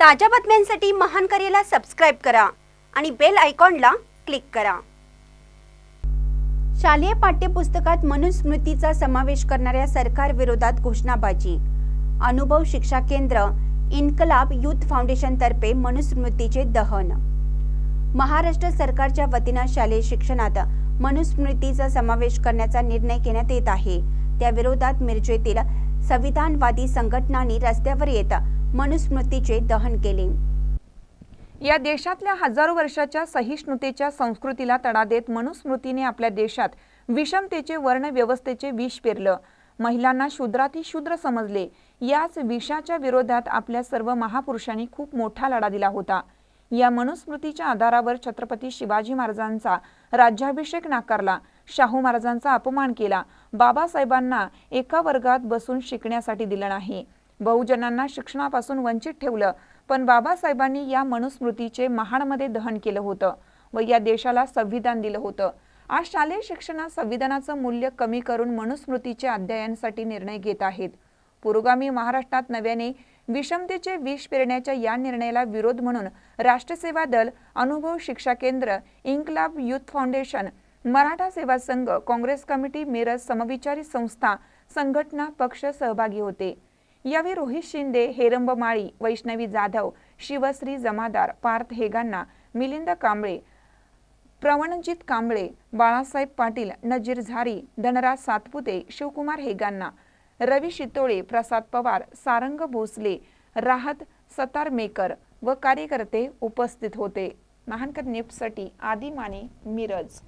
ताज्या बातम्यांसाठी महान करेला सबस्क्राईब करा आणि बेल आयकॉनला क्लिक करा. शालेय पाठ्यपुस्तकात मनुस्मृतीचा समावेश करणाऱ्या सरकार विरोधात घोषणाबाजी. अनुभव शिक्षा केंद्र इन्कलाब युथ फाउंडेशनतर्फे मनुस्मृतीचे दहन. महाराष्ट्र सरकारच्या वतीनं शालेय शिक्षणात मनुस्मृतीचा समावेश करण्याचा निर्णय घेण्यात येत आहे. त्या विरोधात मिरजेतील संविधानवादी संघटनांनी रस्त्यावर येत मनुस्मृतीचे दहन केले. या देशातल्या हजारो वर्षाच्या सहिष्णुतेच्या संस्कृतीला तडा देत मनुस्मृतीने आपल्या देशात विषमतेचे वर्णव्यवस्थेचे विष पेरलं. महिलांना शूद्राती शूद्र समजले. याच विषाच्या विरोधात आपल्या सर्व महापुरुषांनी खूप मोठा लढा दिला होता. या मनुस्मृतीच्या आधारावर छत्रपती शिवाजी महाराजांचा राज्याभिषेक नाकारला. शाहू महाराजांचा अपमान केला. बाबासाहेबांना एका वर्गात बसून शिकण्यासाठी दिलं नाही. बहुजनांना शिक्षणापासून वंचित ठेवलं पण बाबासाहेबांनी या मनुस्मृतीचे महाडमध्ये दहन केलं होतं व या देशाला संविधान दिलं होतं. आज शालेय शिक्षणात संविधानाचं मूल्य कमी करून मनुस्मृतीच्या अध्ययनासाठी निर्णय घेत आहेत. पुरोगामी महाराष्ट्रात नव्याने विषमतेचे विष पेरण्याच्या या निर्णयाला विरोध म्हणून राष्ट्रसेवा दल अनुभव शिक्षा केंद्र इन्कलाब युथ फाउंडेशन मराठा सेवा संघ काँग्रेस कमिटी मिरज समविचारी संस्था संघटना पक्ष सहभागी होते. यावेळी रोहित शिंदे हेरंब माळी वैष्णवी जाधव शिवश्री जमादार पार्थ हेगांना मिलिंद कांबळे प्रवणजित कांबळे बाळासाहेब पाटील नजीर झारी धनराज सातपुते शिवकुमार हेगांना रवी शितोळे प्रसाद पवार सारंग भोसले राहत सतार मेकर व कार्यकर्ते उपस्थित होते. महानकर नेपसाठी आदी माने मिरज.